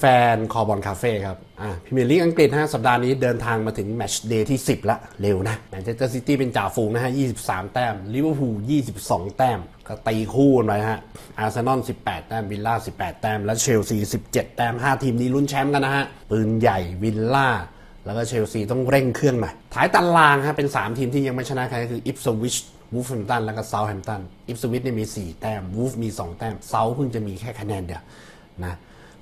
แฟนๆ คอบอลคาเฟ่ครับอะพรีเมียร์ลีกอังกฤษฮะสัปดาห์นี้เดินทางมาถึงแมตช์เดย์ที่ 10 ละ เร็วนะแมนเชสเตอร์ซิตี้เป็นจ่าฝูงนะฮะ 23 แต้มลิเวอร์พูล 22 แต้ม ก็ตีคู่กันไปฮะอาร์เซนอล 18 แต้ม วิลล่า 18 แต้ม และเชลซี 17 แต้ม 5 ทีมนี้ลุ้นแชมป์กันนะฮะ ปืนใหญ่วิลล่าแล้วก็เชลซีต้องเร่งเครื่องหน่อยท้ายตารางฮะเป็น 3 ทีมที่ยังไม่ชนะใครก็คืออิฟสวิชวูฟแฮมตันแล้วก็เซาท์แฮมตันอิฟสวิชเนี่ยมี 4 แต้มวูฟมี 2 แต้มเซาท์เพิ่งจะมีแค่คะแนนเดียวนะ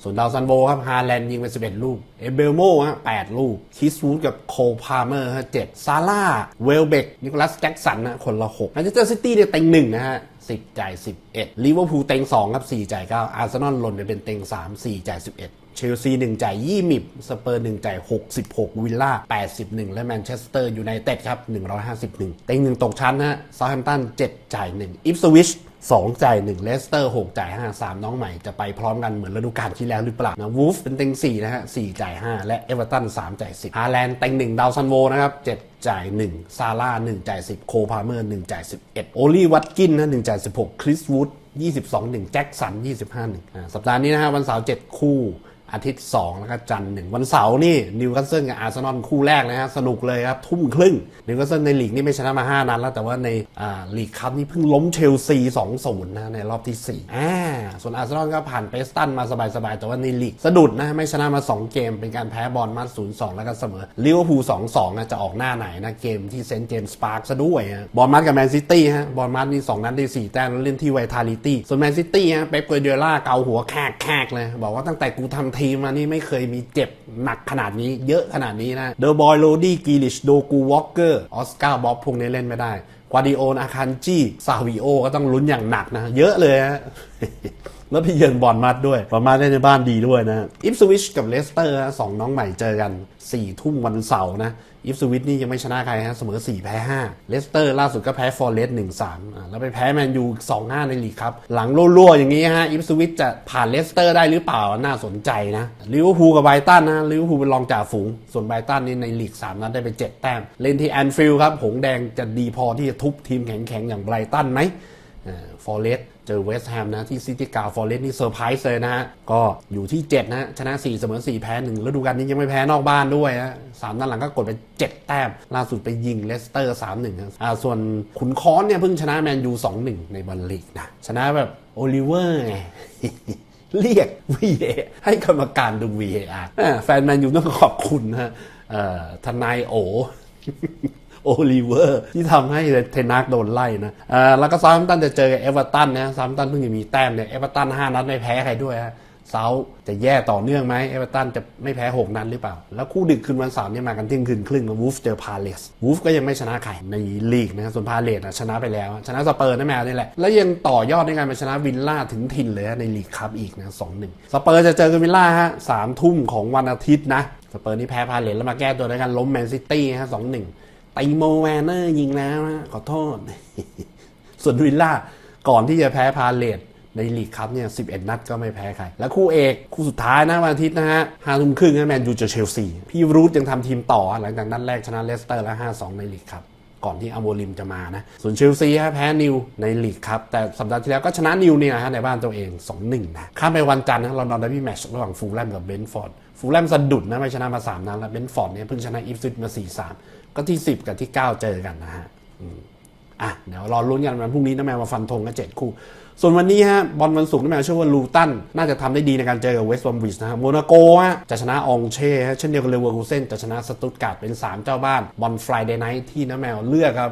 ส่วนดาวซันโบครับฮาแลนด์ยิงไป 11 ลูก เอเบลโมฮะ8ลูก คิสวูดกับโคพาเมอร์ฮะ7ซาร่า เวลเบก นิโคลัสแจ็กสันนะคนละ6แมนเชสเตอร์ซิตี้เนี่ยเต็งหนึ่งนะฮะ10 จ่าย 11ลิเวอร์พูลเต็ง 2 ครับ 4 จ่าย 9 อาร์เซนอลหล่นไปเป็นเต็ง 3 4 จ่าย 11เชลซี1จ่าย20สเปอร์1จ่าย66 วิลล่า 81 และแมนเชสเตอร์ยูไนเต็ดครับ 151 เต็ง1ตกชั้นนะฮะซาแฮมตัน7จ่าย1อิฟสวิช 2 จ่าย 1 เลสเตอร์ 6 จ่าย 5 3 น้องใหม่จะไปพร้อมกันเหมือนฤดูกาลที่แล้วหรือเปล่านะวูฟเป็นเต็ง 4 นะฮะ 4 จ่าย 5 และเอเวอร์ตัน 3 จ่าย 10ฮาแลนด์เต็ง 1 ดาวซันโวนะครับ 7 จ่าย 1 ซาร่า 1 จ่าย 10 โคพาเมอร์ 1 จ่าย 11 โอลีวัตกินนะ 1 จ่าย 16 คริสวูด22 1 แจ็คสัน 25 1อ่าสัปดาห์นี้นะฮะวันเสาร์7คู่ อาทิตย์ 2 แล้วก็จันทร์หนึ่งวันเสาร์นี่นิวคาสเซิลกับอาร์เซนอลคู่แรกนะฮะสนุกเลยครับ ทุ่มครึ่งนิวคาสเซิลในลีกนี่ไม่ชนะมา 5 นัดแล้ว แต่ว่าในอ่าลีกคัพนี่เพิ่งล้มเชลซี2-0นะในรอบที่ 4 อ่า ส่วนอาร์เซนอลก็ผ่านเปสตันมาสบายๆ แต่ว่าในลีกสะดุดนะไม่ชนะมา 2 เกม เป็นการแพ้บอลมา0-2แล้วก็เสมอลิเวอร์พูล2-2นะจะออกหน้าไหนนะเกมที่เซนต์เจมส์ปาร์คซะด้วยฮะบอลมัดกับแมนซิตี้ฮะบอลมัดนี่2นัดได้4แต้มแล้วเล่นที่ไวทาลิตี้ส่วนแมนซิตี้ฮะเป๊ปเกวเดล่าเกาหัวแขกๆเลยบอกว่าตั้งแต่กูทำทีมมานี่ไม่เคยมีเจ็บหนักขนาดนี้เยอะขนาดนี้นะเดอะบอยโรดี้กีลิชโดกูวอลเกอร์ออสการ์บ๊อบพวกนี้เล่นไม่ได้กวาดิโออาคันจีซาวิโอก็ต้องลุ้นอย่างหนักนะ เยอะเลยฮะ แล้วพี่เยือนบอลมัดด้วยบอลมัดเล่นในบ้านดีด้วยนะอิฟสวิชกับเลสเตอร์สองน้องใหม่เจอกัน4ี่ทุ่มวันเสาร์นะอิฟสวิชนี่ยังไม่ชนะใครฮะเสมอ 4 แพ้ 5 เลสเตอร์ล่าสุดก็แพ้ฟอร์เรสต์หนึ่งสามแล้วไปแพ้แมนยูสองห้าในลีกครับ หลังรั่วๆ อย่างนี้ฮะอิฟสวิชจะผ่านเลสเตอร์ได้หรือเปล่าน่าสนใจนะลิเวอร์พูลกับไบรตันนะลิเวอร์พูลเป็นรองจ่าฝูง ส่วนไบรตันนี่ในลีกสามนัดได้ไปเจ็ดแต้ม เล่นที่แอนฟิลด์ครับหงแดงจะดีพอที่จะทุบทีมแข็งๆอย่างไบรตันไหม ฟอร์เรสเจอเวสต์แฮมนะที่ซิตี้กาฟอร์เรสนี่เซอร์ไพรส์เลยนะฮะ ก็อยู่ที่ 7 นะชนะ 4 เสมอ 4 แพ้1แล้วดูกันนี้ยังไม่แพ้นอกบ้านด้วยนะสามนัดหลังก็กดไป 7 แต้ม ล่าสุดไปยิงเลสเตอร์ 3-1ครับอ่าส่วนขุนค้อนเนี่ยเพิ่งชนะแมนยู 2-1 ในบอลลีกนะ ชนะแบบโอลิเวอร์ไงเรียก VA ให้กรรมการดู VAR อ่าแฟนแมนยูต้องขอบคุณนะฮะทนายโอ โอลิเวอร์ ที่ทำให้เทนักโดนไล่นะอ่าแล้วก็ซามตันจะเจอกับเอเวอร์ตันนะซามตันเพิ่งจะมีแต้มเนี่ยเอเวอร์ตันห้านัดไม่แพ้ใครด้วยฮะเซาจะแย่ต่อเนื่องไหมเอเวอร์ตันจะไม่แพ้ 6 นัดหรือเปล่า แล้วคู่ดึกคืนวันเสาร์เนี่ยมากันเที่ยงคืนครึ่งวูฟเจอพาเลสวูฟก็ยังไม่ชนะใครในลีกนะส่วนพาเลสชนะไปแล้ว ชนะสเปอร์นะแมวนี่แหละ แล้วยังต่อยอดในการไปชนะวิลล่าถึงถิ่นเลยในลีกคัพอีกนะสองหนึ่งสเปอร์จะเจอกับวิลล่าฮะสามทุ่มของวันอาทิตย์นะสเปอร์นี่แพ้พาเลสแล้วมาแก้ตัวด้วยการล้มแมนซิตี้ฮะสองหนึ่ง ตีโมแวนเนอร์ยิงแล้วนะขอโทษ ส่วนวิลล่าก่อนที่จะแพ้พาเลตในลีกครับเนี่ย 11 นัดก็ไม่แพ้ใคร แล้วคู่เอก คู่สุดท้ายนะวันอาทิตย์นะฮะห้าทุ่มครึ่งแมนยูเจอเชลซี พี่รูทยังทำทีมต่อ หลังจากนัดแรกชนะเลสเตอร์แล้ว5-2 ในลีกครับ ก่อนที่อโมลิมจะมานะส่วนเชลซีฮะแพ้นิวในลีกครับ แต่สัปดาห์ที่แล้วก็ชนะนิวเนี่ยฮะในบ้านตัวเอง 2-1 นะข้ามไปวันจันทร์นะเรานอนได้พี่แมชระหว่างฟูลแลมกับเบนฟอร์ดฟูลแลมสะดุดนะไม่ชนะมา3นัดแล้วเบนฟอร์ดเนี่ยเพิ่งชนะอีฟซิตมา4-3ก็ที่ 10 กับที่ 9 เจอกันนะฮะ อะเดี๋ยวรอลุ้นกันวันพรุ่งนี้น้าแมวมาฟันธงกันเจ็ดคู่ส่วนวันนี้ฮะบอลวันศุกร์น้าแมวเชื่อว่าลูตันน่าจะทำได้ดีในการเจอกับเวสต์บอมวิชนะฮะโมนาโกฮะจะชนะอองเช่ฮะเช่นเดียวกับเลเวอร์คูเซนจะชนะสตุตการ์ดเป็น 3 เจ้าบ้านบอลฟรายเดย์ไนท์ที่น้าแมวเลือกครับ